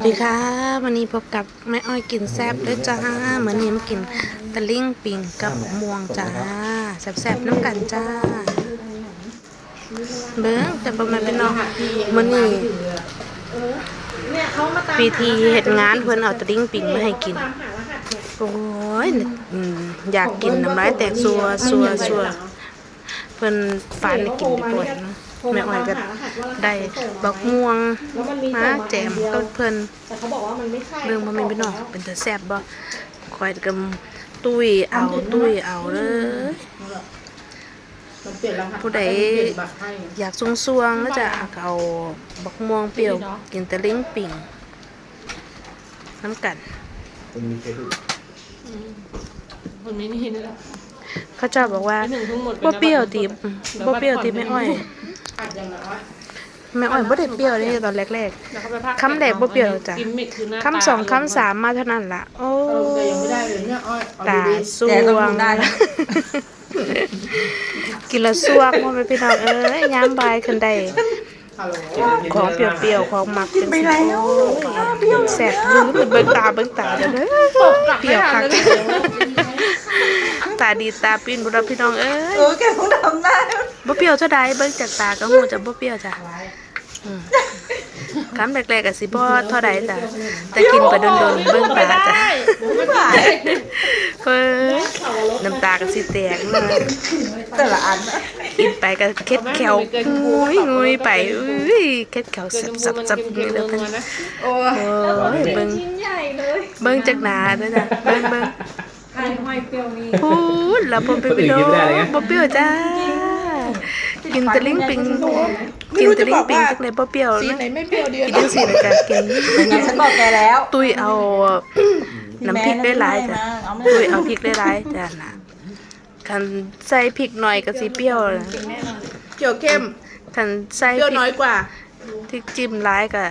วัสดีค่ะ วันนี้พบกับแม่อ้อยกินแซบด้วยจ้าเหมือนนี้มากินตะลิ่งปิ่งกับม่วงจ้าแซบๆน้ำกันจ้า เบิ้งแต่ประมาณเป็นน้องมือนี้ปีทีเฮ็ดงานเพิ่อนเอาตะลิ่งปิ่งมาให้กิน โอ้ยอยากกินน้ำลายแตกซัวซัวซัวเพิ่นฟานกินไปก่อนนะ แม่อ้อยก็ได้บักม่วงมาแจมกับเพิ่นแต่เขาบอกว่ามันไม่ใช่เรื่องบ่แม่นพี่น้องเป็นตาแซ่บบ่คอยกับตุ้ยเอาตุ้ยเอาเด้อมันเปลี่ยนรหัสผู้ใดเปลี่ยนบัตรให้อยากสวงๆแล้วจะเอาบักม่วงเปรี้ยวกินตะลิงปิ่งน้ำกันมันไม่มีนี่แหละเขาเจ้าบอกว่าหนึ่งทั้งหมดบ่เปรี้ยวติบบ่เปรี้ยวติบแม่อ้อย อัดอย่างไรวะแม่อ้อยบ่ได้เปรี้ยวเลยตอนแรกแล้วเขาไปพากคำแรกบ่เปรี้ยวจ้ะ กิมมิคคือหน้าๆคำสองคำสามมาเท่านั้นล่ะ โอ้เออแต่ยังไม่ได้เลยเนี่ยอ้อยเอตาดีสวงกินและสวงบ่แม่พี่น้องเอ้ยยามบ่ายขึ้นได้ๆฮัลโหลของเปรี้ยวๆของหมักเป็นสิโอ้ยแซ่บลืมเบิ่งตาเบิ่งตาเด้อเด้อเปรี้ยวคักตาดีตาปิ้นบุรพี่น้องเอ้ย เออแกคงทำได้ บ่เปรี้ยวเท่าใดเบิ่งจากตาก็ฮู้จะบ่เปรี้ยวจ้ะอืมคำแรกๆก็สิบ่เท่าใดจ้ะแต่กินไปโดนๆเบิ่งตาจ้ะเฮ้ยน้ำตาก็สิแตกเลยแต่ละอันนะกินไปก็เค็ดแขวงุยงุยไปอุ้ยเค็ดแขวเกิสันบมูสับมันสับกินนี่เกิเด้อนเพิ่นมันนะโอ้โอ้ยเบิ่งชิ้นใหญ่เลยเบิ่งจากหนาเด้อจ้ะเบิ่งเบิ่งไอ้ห้อยเปรี้ยวนี่พูดแล้วบ่เป็นพี่น้องบ่เปรี้ยวจ้า กินตะลิงปิงกินตะลิงปิงจักไหนบ่เปรี้ยวสีนะไหนไม่เปรี้ยวดีกินจังซี่แล้วก็กินงั้นฉันบอกแกแล้วตุ้ยเอาน้ำพริกได้หลายจ้ะตุ้ยเอาพริกได้หลายจ้ะนะคันใส่พริกหน่อยก็สิเปรี้ยวนะเกี่ยวเข้มคันใส่เปรี้ยวพริน้อยกกว่าพริกจิ้มหลายก็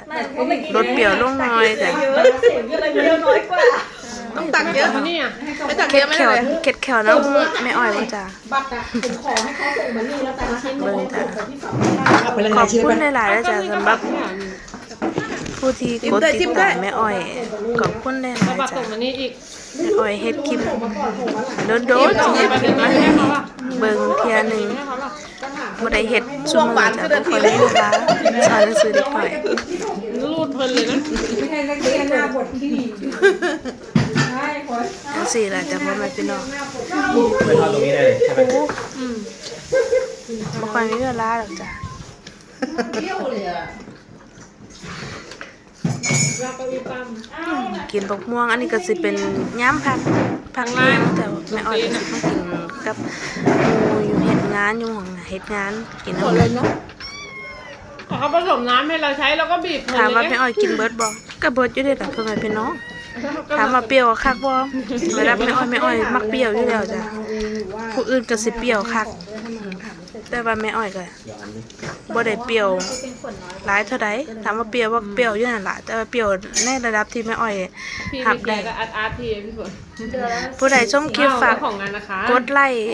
ลดเปรี้ยวลงหน่อยจ้ะ ต้องตักเยอะนี่อะไม่ตักเค็เยดอะไม่แขได้วเลยเค็ดแขวน้องแม่อ้อยบ่จ้ะบัตรอะผมขอให้เขาส่งมานี่แล้วแต่ละชิ้นเบิ่งจ้ะที่สองขอบคุณหลายๆแล้วจ้ะสำหรับผู้ที่กดติดตามแม่อ้อยขอบคุณหลายแล้วบัตรๆจ้ะส่งมานี่อีกแม่อ้อยเฮ็ดคลิปโดนๆสิเฮ็ดคลิปมาให้เบิ่งเที่ยหนึงบ่ได้เฮ็ดซุมื้อจ้ะบ่ค่อยได้เวลาสอนหนังสือเด็กน้อยรูดเพลินเลยนะ จังซี่ล่ะจ้ะพ่อแม่พี่น้องไม่ทอดตรงนี้ได้เลยใช่ไหมบ่ค่อยมีเวลาหรอกจ้ะแล้วก็มีปั๊มกินบักม่วง อันนี้ก็สิเป็นย้ำผักผักเลี้ยงแต่ว่าแม่อ้อยก็สิมากินกับหมู่อยู่เฮ็ดงานอยู่ห้องเฮ็ดงานกินน้ำเขาผสมน้ำให้เราใช้แล้วก็บีบถามว่าแม่อ้อยกินเบิดบ่ก็เบิดอยู่เด้ล่ะพ่อแม่พี่น้อง ถามว่าเปรี้ยวคักบ่เวลาแม่อ้อยแม่อ้อย มักเปรี้ยวอยู่แล้วจ้ะผู้อื่นก็สิเปรี้ยวคัก แต่ว่าแม่อ้อยก็บ่ได้เปรี้ยวหลายเท่าใดถามว่าเปรี้ยวบ่เปรี้ยวอยู่นั่นล่ะแต่ว่าเปรี้ยวในระดับที่แม่อ้อยพี่หับแกได้ก็อาร์ตอาร์ตทีพี่ฝนผู้ใดชมคลิปฝากของงานนะคะกดไลค์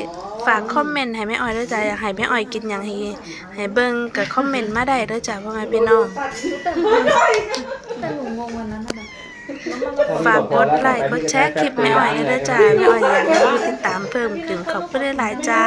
ฝากคอมเมนต์ให้แม่อ้อยด้วยจ้ะอยากให้แม่อ้อยกินหยังให้ให้เบิ่งก็คอมเมนต์มาได้เด้อจ้ะพ่อแม่พี่น้อง ฝากกดไลค์กดแชร์คลิปแม่อ้อยด้วยจ้าแม่อ้อยอยากให้ผู้ติดตามเพิ่มถึงขอบคุณหลายๆจ้า